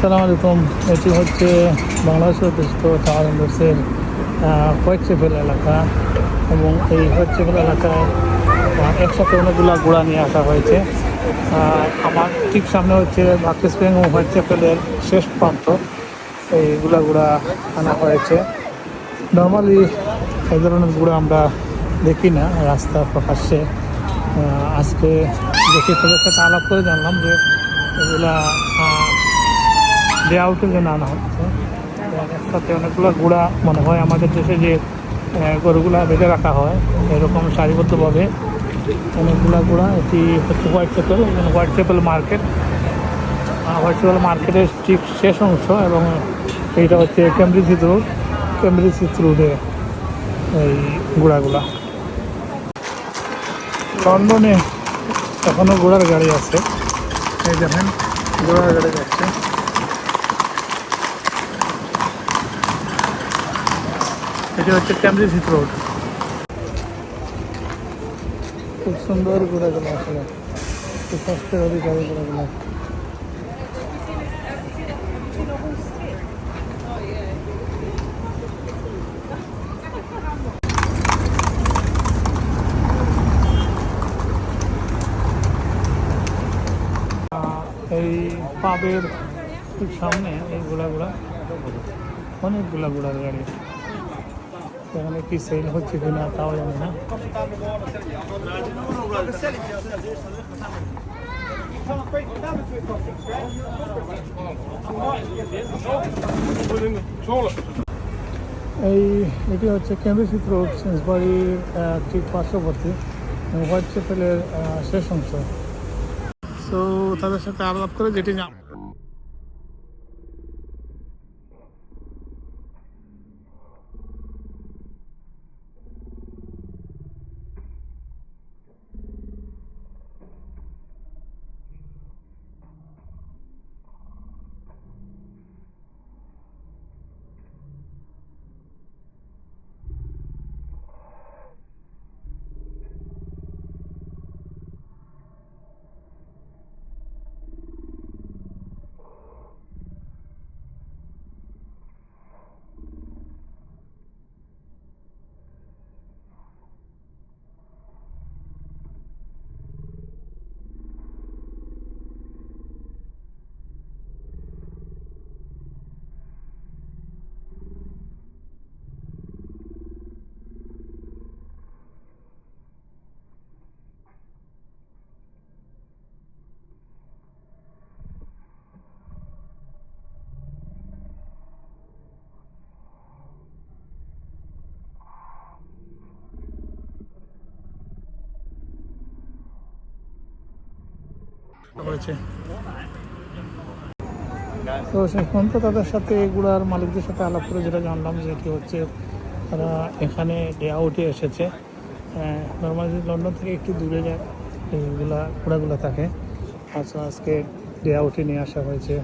আসসালামু আলাইকুম। এটি হচ্ছে বাংলাদেশের অধ্যুষিত টাওয়ার ইন্ডাস্ট্রির হোয়াইট চেপেল এলাকা এবং এই হোয়াইট চেপেল এলাকায় একসাথে অনেকগুলো ঘোড়া নিয়ে আসা হয়েছে। আমার ঠিক সামনে হচ্ছে বাক্স ব্যাংক এবং হোয়াইট চেপেলের শেষ প্রান্ত। এইগুলা ঘোড়া আনা হয়েছে। নর্মালি এই ধরনের ঘোড়া আমরা দেখি না, রাস্তা প্রকাশ্যে। আজকে দেখে তাদের সাথে আলাপ করে জানলাম যে এগুলা ডে আউটের জন্য আনা হচ্ছে। একসাথে অনেকগুলো ঘোড়া মনে হয় আমাদের দেশে যে গরুগুলা বেঁধে রাখা হয়, এরকম সারিবদ্ধভাবে অনেকগুলা ঘোড়া এটি হচ্ছে Whitechapel Whitechapel market. Whitechapel মার্কেটের ঠিক শেষ অংশ এবং এইটা হচ্ছে ক্যামব্রিজ রোড ক্যামব্রিজ রোডে এই ঘোড়াগুলা লন্ডনে এখনও ঘোড়ার গাড়ি আছে। এই দেখেন ঘোড়ার গাড়ি যাচ্ছে এটা হচ্ছে ক্যামব্রিজ রোড খুব সুন্দর ঘোড়াগুলো আসলে। খুব স্বাস্থ্যের অধিকারী ঘোড়াগুলো আহ, এই পাবের সামনে এই ঘোড়াগুলা অনেকগুলা ঘোড়ার গাড়ি। সেখানে কি সেল হচ্ছে কিনা তাও জানি না। এই এটি হচ্ছে কেমব্রিজ রোড সেন্সবাড়ির ঠিক পার্শ্ববর্তী হোয়াইট চেপেলের আহ, শেষ অংশ। তো তাদের সাথে আলাপ করে যেটি জান হয়েছে। তো শেষ তো তাদের সাথে এগুলার মালিকদের সাথে আলাপ করে যেটা জানলাম যে কি হচ্ছে, তারা এখানে ডে আউটে এসেছে। নর্মালি লন্ডন থেকে একটু দূরে যায় এইগুলা ঘোড়াগুলো থাকে। আচ্ছা আজকে ডে আউটে নিয়ে আসা হয়েছে।